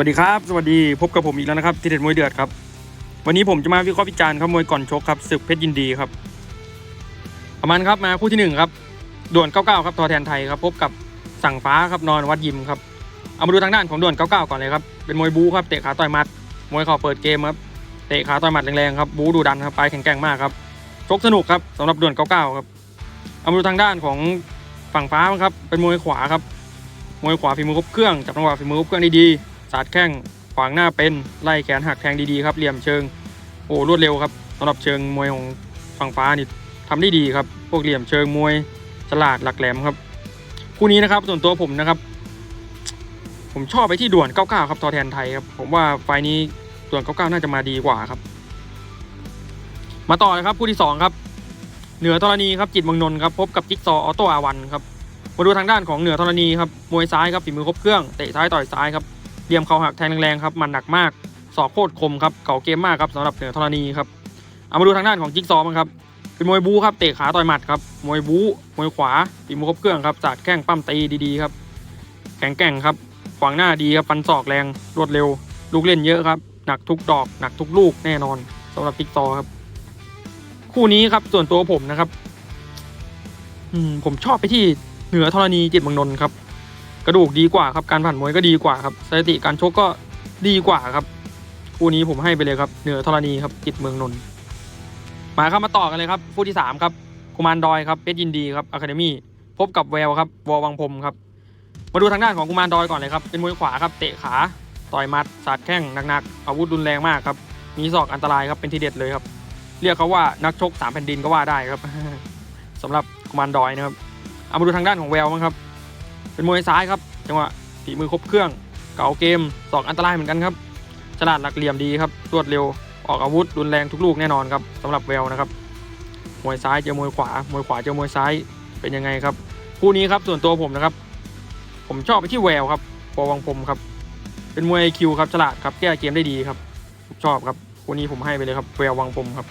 วัสดีครับ สวัสดีพบกับผมอีกแล้วนะครับทีเด็ดมวยเดือดครับ วันนี้ผมจะมาวิเคราะห์วิจารณ์ครับมวยก่อนชกครับศึกเพชรยินดีครับประมาณครับมาคู่ที่หนึ่งครับด่วน99ครับทอแทนไทยครับพบกับสั่งฟ้าครับนอนวัดยิมครับเอามาดูทางด้านของด่วน99ก่อนเลยครับเป็นมวยบู๊ครับเตะขาต่อยมัด มวยเข่าเปิดเกมครับเตะขาต่อยมัดแรงๆครับบู๊ดูดันครับปลายแข็งแกร่งมากครับชกสนุกครับสำหรับด่วน99ครับเอามาดูทางด้านของฝั่งฟ้าครับเป็นมวยขวาครับมวยขวาฝีมือครบเครื่องจับจังหวะฝีมือครบเครื่องด้ดี สาดแข้งขวางหน้าเป็นไล่แขนหักแทงดีๆครับเหลี่ยมเชิงโอ้รวดเร็วครับสำหรับเชิงมวยของฝั่งฟ้านี่ทำได้ดีครับ พวกเหลี่ยมเชิงมวยฉลาดหลักแหลมครับคู่นี้นะครับส่วนตัวผมนะครับ ผมชอบไปที่ด่วน99ครับทอแทนไทยครับผมว่าไฟนี้ด่วน99น่าจะมาดีกว่าครับ มาต่อเลยครับคู่ที่สองครับเหนือธรณีครับจิตมืองนนท์ครับพบกับจิ๊กซอออโต้อาวันครับมาดูทางด้านของเหนือธรณีครับมวยซ้ายครับฝีมือครบเครื่องเตะซ้ายต่อยซ้ายครับ เหลี่ยมเขาหักแทงแรงๆครับมันหนักมากศอกโคตรคมครับเก่าเกมมากครับสำหรับเหนือธรณีครับเอามาดูทางด้านของจิ๊กซอว์บ้างครับเป็นมวยบู๊ครับเตะขาต่อยหมัดครับมวยบู๊มวยขวาฝีมือครบเครื่องครับสาดแข้งปั้มตีดีๆครับแข็งแกร่งครับขวางหน้าดีครับฟันศอกแรงรวดเร็ว ลูกเล่นเยอะครับหนักทุกดอกหนักทุกลูกแน่นอนสำหรับจิ๊กซอครับ คู่นี้ครับส่วนตัวผมนะครับ อืมผมชอบไปที่เหนือธรณีจิตเมืองนนท์ครับ กระดูกดีกว่าครับการผ่านมวยก็ดีกว่าครับสถิติการชกก็ดีกว่าครับคู่นี้ผมให้ไปเลยครับเหนือธรณีครับจิตเมืองนนท์มาครับมาต่อกันเลยครับคู่ที่สามครับกุมารดอยครับเพชรยินดีครับอะคาเดมี่พบกับแววครับวอวังพรมครับมาดูทางด้านของกุมารดอยก่อนเลยครับเป็นมวยขวาครับเตะขาต่อยมัดสาดแข้งหนักๆอาวุธรุนแรงมากครับมีศอกอันตรายครับเป็นทีเด็ดเลยครับ เรียกเขาว่านักชกสามแผ่นดินก็ว่าได้ครับสำหรับกุมารดอยนะครับเอามาดูทางด้านของแววบ้งครับ เป็นมวยซ้ายครับ จังหวะฝีมือครบเครื่อง เก่าเกมสอกอันตรายเหมือนกันครับ ฉลาดหลักเหลี่ยมดีครับรวดเร็วออกอาวุธรุนแรงทุกลูกแน่นอนครับสำหรับแววนะครับมวยซ้ายเจอมวยขวามวยขวาเจอมวยซ้ายเป็นยังไงครับคู่นี้ครับส่วนตัวผมนะครับ ผมชอบไปที่แววครับปอวังพรมครับ เป็นมวยคิวครับฉลาดครับแก้เกมได้ดีครับชอบครับคู่นี้ผมให้ไปเลยครับแวววังพรมครับ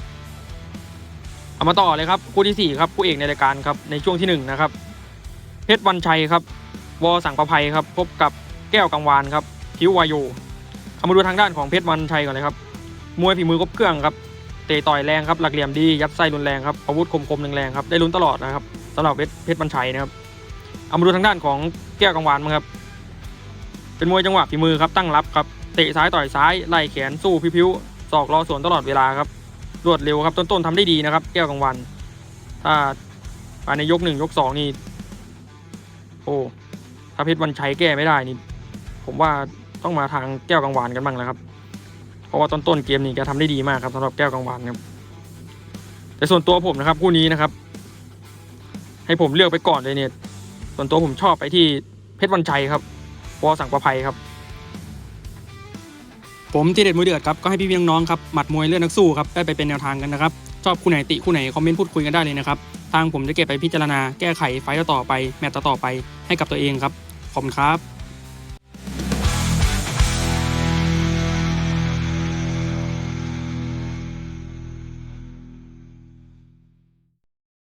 เอามาต่อเลยครับคู่ที่สี่ครับคู่เอกในรายการครับในช่วงที่หนึ่งนะครับเพชรวันชัยครับ วอสังประภัยครับ พบกับแก้วกังวานครับคิววายโยเอามาดูทางด้านของเพชรวันชัยก่อนเลยครับมวยฝีมือครบเครื่องครับเตะต่อยแรงครับหลักเหลี่ยมดียัดไส้รุนแรงครับอาวุธคมๆแรงๆครับได้ลุ้นตลอดนะครับสำหรับเพชรเพชรวันชัยนะครับเอามาดูทางด้านของแก้วกังวานมั้งครับเป็นมวยจังหวะฝีมือครับตั้งรับครับเตะซ้ายต่อยซ้ายไล่แขนสู้พิ้วๆศอกรอสวนตลอดเวลาครับรวดเร็วครับต้นๆทำได้ดีนะครับ แก้วกังวานถ้าภาในยกหนึ่งยกสองนี่โอ้ ถ้าเพชรวันชัยแก้ไม่ได้นี่ ผมว่าต้องมาทางแก้วกังวานกันบ้างแล้วครับ เพราะว่าต้นต้นๆเกมนี้แกทำได้ดีมากครับสำหรับแก้วกังวานครับ แต่ส่วนตัวผมนะครับคู่นี้นะครับ ให้ผมเลือกไปก่อนเลยเนี่ย ส่วนตัวผมชอบไปที่เพชรวันชัยครับวอสังประภัยครับผมที่เด็ดมวยเดือดครับก็ให้พี่พี่น้องๆครับหมัดมวยเลือดนักสู้ครับได้ไปเป็นแนวทางกันนะครับชอบคู่ไหนติคู่ไหนคอมเมนต์พูดคุยกันได้เลยนะครับทางผมจะเก็บไปพิจารณาแก้ไขไฟต์ต่อไปแมตต์ต่อไปให้กับตัวเองครับ ขอบคุณครับ